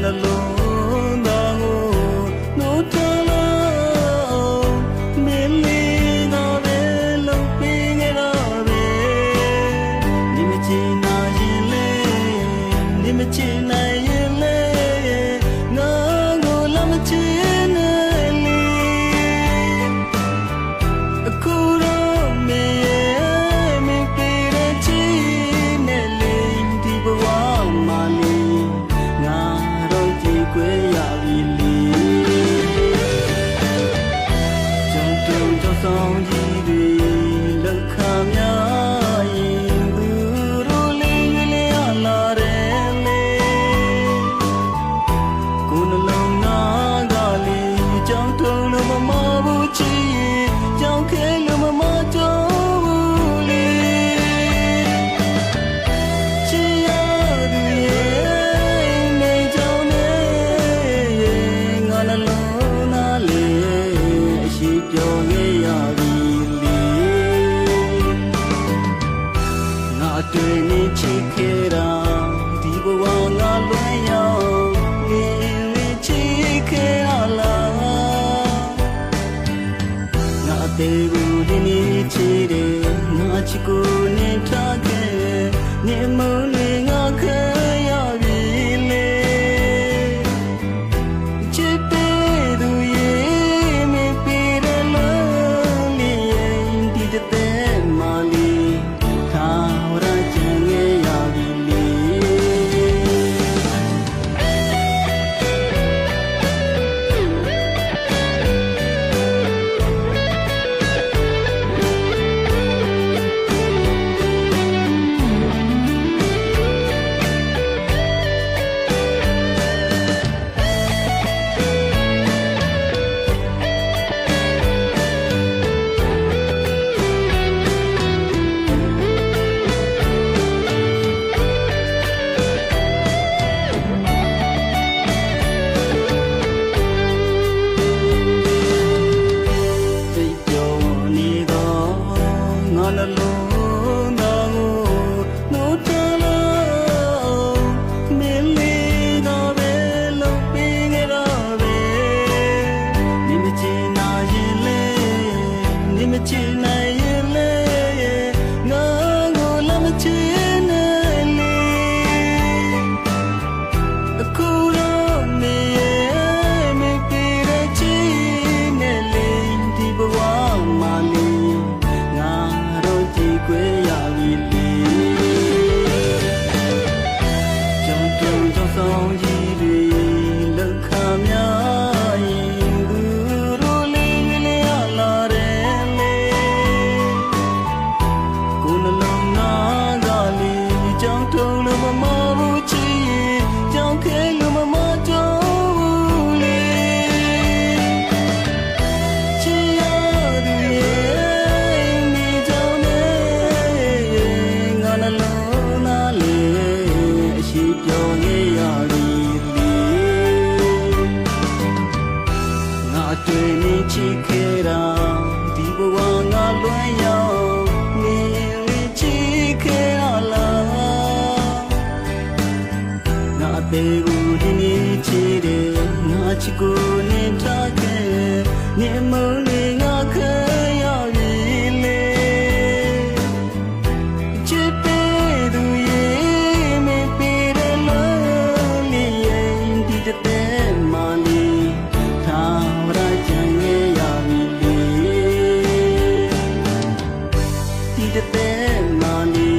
Hallelujah. 要的 သေးဘူးဒီနေ့ချေတယ်ငါချစ်ကိုနဲ့ထား ကြောင့်ဆောင်ကြီးတွေလက်ခံများ ရသည်လေငါတွေ့နေချစ်ခဲ့တာဒီဘဝငါလွမ်းရောက်နေလေချစ်ခဲ့ရလားငါသေးဘူးဒီနေ့ချစ်တယ်ငါချစ်ကိုနေထားခဲ့နေမလို့ sen nani